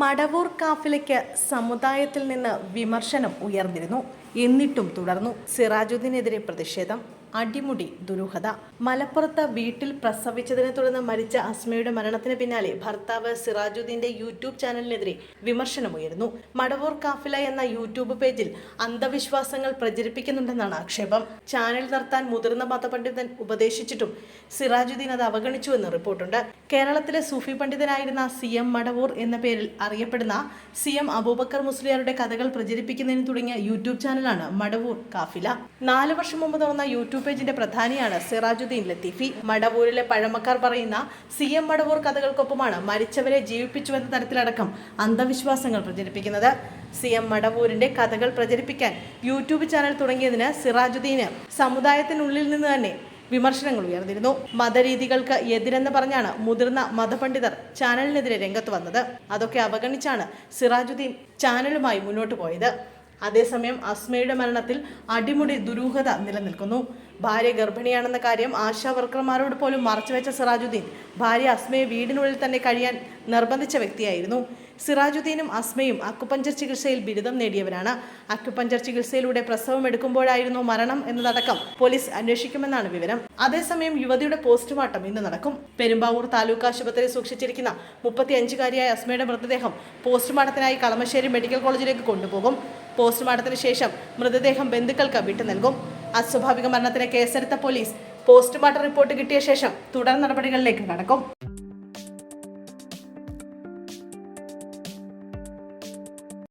മടവൂർ കാഫിലയ്ക്ക് സമുദായത്തിൽ നിന്ന് വിമർശനം ഉയർന്നിരുന്നു. എന്നിട്ടും തുടർന്നു സിറാജുദ്ദീനെതിരെ പ്രതിഷേധം. അടിമുടി ദുരൂഹത. മലപ്പുറത്ത് വീട്ടിൽ പ്രസവിച്ചതിനെ തുടർന്ന് മരിച്ച അസ്മയുടെ മരണത്തിന് പിന്നാലെ ഭർത്താവ് സിറാജുദ്ദീന്റെ യൂട്യൂബ് ചാനലിനെതിരെ വിമർശനമുയർന്നു മടവൂർ കാഫില എന്ന യൂട്യൂബ് പേജിൽ അന്ധവിശ്വാസങ്ങൾ പ്രചരിപ്പിക്കുന്നുണ്ടെന്നാണ് ആക്ഷേപം. ചാനൽ നിർത്താൻ മുതിർന്ന മതപണ്ഡിതൻ ഉപദേശിച്ചിട്ടും സിറാജുദ്ദീൻ അത് അവഗണിച്ചുവെന്ന് റിപ്പോർട്ടുണ്ട്. കേരളത്തിലെ സൂഫി പണ്ഡിതനായിരുന്ന സി എം മടവൂർ എന്ന പേരിൽ അറിയപ്പെടുന്ന സി എം അബൂബക്കർ മുസ്ലിയാരുടെ കഥകൾ പ്രചരിപ്പിക്കുന്നതിന് തുടങ്ങിയ യൂട്യൂബ് ചാനലാണ് മടവൂർ കാഫില. നാല് വർഷം മുമ്പ് തുറന്ന യൂട്യൂബ് പേജിന്റെ പ്രധാനിയാണ് സിറാജുദ്ദീൻ ലത്തീഫി. മടവൂരിലെ പഴമക്കാർ പറയുന്ന സി എം മടവൂർ കഥകൾക്കൊപ്പമാണ് മരിച്ചവരെ ജീവിപ്പിച്ചുവെന്ന തരത്തിലടക്കം അന്ധവിശ്വാസങ്ങൾ പ്രചരിപ്പിക്കുന്നത്. സി എം മടവൂരിന്റെ കഥകൾ പ്രചരിപ്പിക്കാൻ യൂട്യൂബ് ചാനൽ തുടങ്ങിയതിന് സിറാജുദ്ദീന് സമുദായത്തിനുള്ളിൽ നിന്ന് തന്നെ വിമർശനങ്ങൾ ഉയർന്നിരുന്നു. മതരീതികൾക്ക് എതിരെന്ന് പറഞ്ഞാണ് മുതിർന്ന മതപണ്ഡിതർ ചാനലിനെതിരെ രംഗത്ത് വന്നത്. അതൊക്കെ അവഗണിച്ചാണ് സിറാജുദ്ദീൻ ചാനലുമായി മുന്നോട്ട് പോയത്. അതേസമയം അസ്മയുടെ മരണത്തിൽ അടിമുടി ദുരൂഹത നിലനിൽക്കുന്നു. ഭാര്യ ഗർഭിണിയാണെന്ന കാര്യം ആശാ വർക്കർമാരോട് പോലും മറച്ചുവെച്ച സിറാജുദ്ദീൻ ഭാര്യ അസ്മയെ വീടിനുള്ളിൽ തന്നെ കഴിയാൻ നിർബന്ധിച്ച വ്യക്തിയായിരുന്നു. സിറാജുദ്ദീനും അസ്മയും അക്കുപഞ്ചർ ചികിത്സയിൽ ബിരുദം നേടിയവരാണ്. അക്കുപഞ്ചർ ചികിത്സയിലൂടെ പ്രസവം എടുക്കുമ്പോഴായിരുന്നു മരണം എന്നതടക്കം പോലീസ് അന്വേഷിക്കുമെന്നാണ് വിവരം. അതേസമയം യുവതിയുടെ പോസ്റ്റ്മോർട്ടം ഇന്ന് നടക്കും. പെരുമ്പാവൂർ താലൂക്ക് ആശുപത്രിയിൽ സൂക്ഷിച്ചിരിക്കുന്ന മുപ്പത്തിയഞ്ചുകാരിയായ അസ്മയുടെ മൃതദേഹം പോസ്റ്റ്മോർട്ടത്തിനായി കളമശ്ശേരി മെഡിക്കൽ കോളേജിലേക്ക് കൊണ്ടുപോകും. പോസ്റ്റ്മോർട്ടത്തിന് ശേഷം മൃതദേഹം ബന്ധുക്കൾക്ക് വിട്ടു നൽകും. അസ്വാഭാവിക മരണത്തിന് കേസെടുത്ത പോലീസ് പോസ്റ്റ്മോർട്ടം റിപ്പോർട്ട് കിട്ടിയ ശേഷം തുടർ നടപടികളിലേക്ക് കടക്കും.